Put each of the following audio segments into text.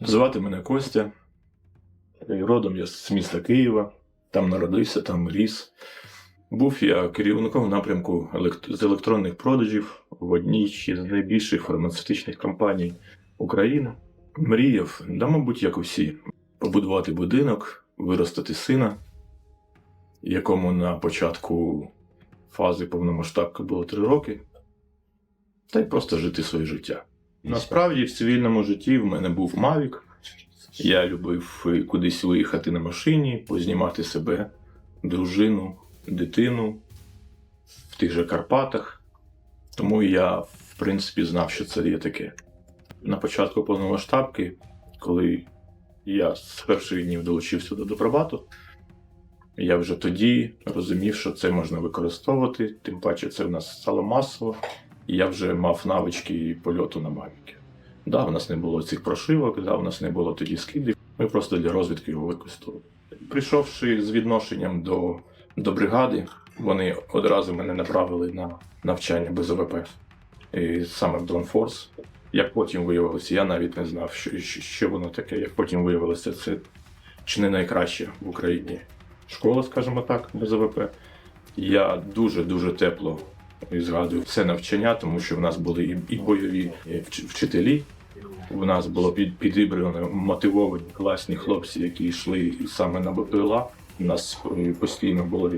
Звати мене Костя. Родом я з міста Києва. Там народився, там ріс. Був я керівником напрямку з електронних продажів в одній з найбільших фармацевтичних компаній України. Мріяв, да, мабуть, як усі, побудувати будинок, виростити сина, якому на початку фази повномасштабки було три роки, та й просто жити своє життя. Насправді, в цивільному житті в мене був Мавік. Я любив е, кудись виїхати на машині, познімати себе, дружину, дитину в тих же Карпатах. Тому я, в принципі, знав, що це є таке. На початку повномасштабки, коли я з перших днів долучився до добробату, я вже тоді розумів, що це можна використовувати, тим паче це в нас стало масово, і я вже мав навички польоту на Мавіки. Да, в нас не було цих прошивок, да, в нас не було тоді скидів. Ми просто для розвідки його використовували. Прийшовши з відношенням до, до бригади, вони одразу мене направили на навчання без ОВП, і саме в Force. Як потім виявилося, я навіть не знав, що, що, воно таке. Як потім виявилося, це чи не найкраще в Україні школа, скажімо так, без ОВП. Я дуже-дуже тепло згадую це навчання, тому що в нас були і, і бойові і вч- вчителі. У нас було під, підібрано мотивовані класні хлопці, які йшли саме на БПЛА. У нас е, постійно був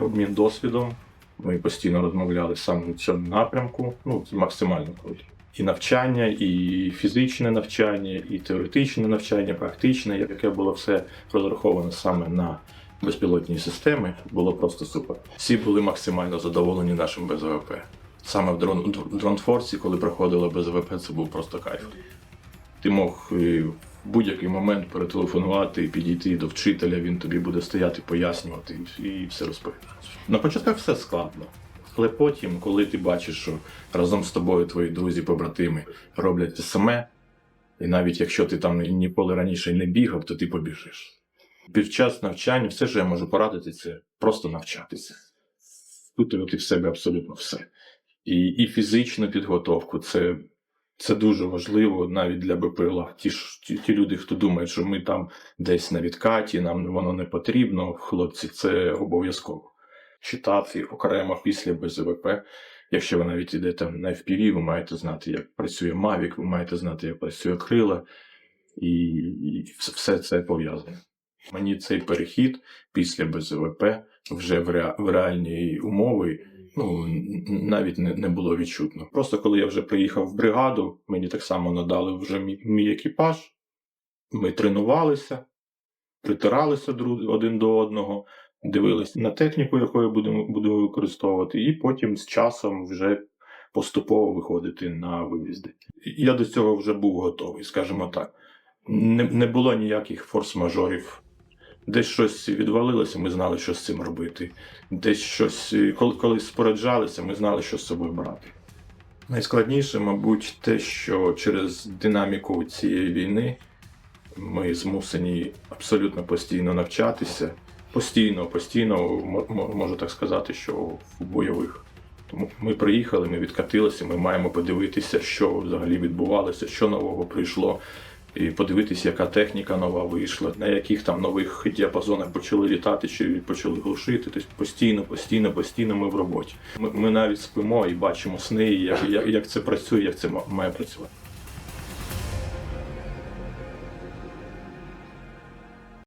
обмін досвідом. Ми постійно розмовляли саме в цьому напрямку. Ну, максимально круто. І навчання, і фізичне навчання, і теоретичне навчання, практичне, яке було все розраховано саме на безпілотні системи, було просто супер. Всі були максимально задоволені нашим БЗВП. Саме в дрон, дронфорсі, коли проходило БЗВП, це був просто кайф. Ти мог е, в будь-який момент перетелефонувати, підійти до вчителя, він тобі буде стояти, пояснювати і все розповідати. На початках все складно. Але потім, коли ти бачиш, що разом з тобою твої друзі, побратими роблять те саме, і навіть якщо ти там ніколи раніше не бігав, то ти побіжиш. Під час навчання все, що я можу порадити, це просто навчатися, впитувати в себе абсолютно все. І, і фізичну підготовку це, це дуже важливо навіть для БПЛА. Ті, ж- ті, ті люди, хто думає, що ми там десь на відкаті, нам воно не потрібно, хлопці, це обов'язково. Читати окремо після БЗВП. Якщо ви навіть йдете на FPV, ви маєте знати, як працює Mavic, ви маєте знати, як працює крила, і, і все- це пов'язане. Мені цей перехід після БЗВП вже в, ре, в реальні умови ну, навіть не, не було відчутно. Просто коли я вже приїхав в бригаду, мені так само надали вже мій, мій екіпаж, ми тренувалися, притиралися друг, один до одного, дивилися на техніку, яку буду, буду використовувати, і потім з часом вже поступово виходити на виїзди. Я до цього вже був готовий, скажімо так. Не, не було ніяких форс-мажорів. Десь щось відвалилося, ми знали, що з цим робити. Десь щось, е, коли, коли споряджалися, ми знали, що з собою брати. Найскладніше, мабуть, те, що через динаміку цієї війни ми змусені абсолютно постійно навчатися. Постійно, постійно, мо- мо- можу так сказати, що в бойових. Тому ми приїхали, ми відкатилися, ми маємо подивитися, що взагалі відбувалося, що нового прийшло, і подивитися, яка техніка нова вийшла, на яких там нових діапазонах почали літати чи почали глушити. Тобто постійно, постійно, постійно ми в роботі. Ми, ми навіть спимо і бачимо сни, як, як, як це працює, як це ма- має працювати.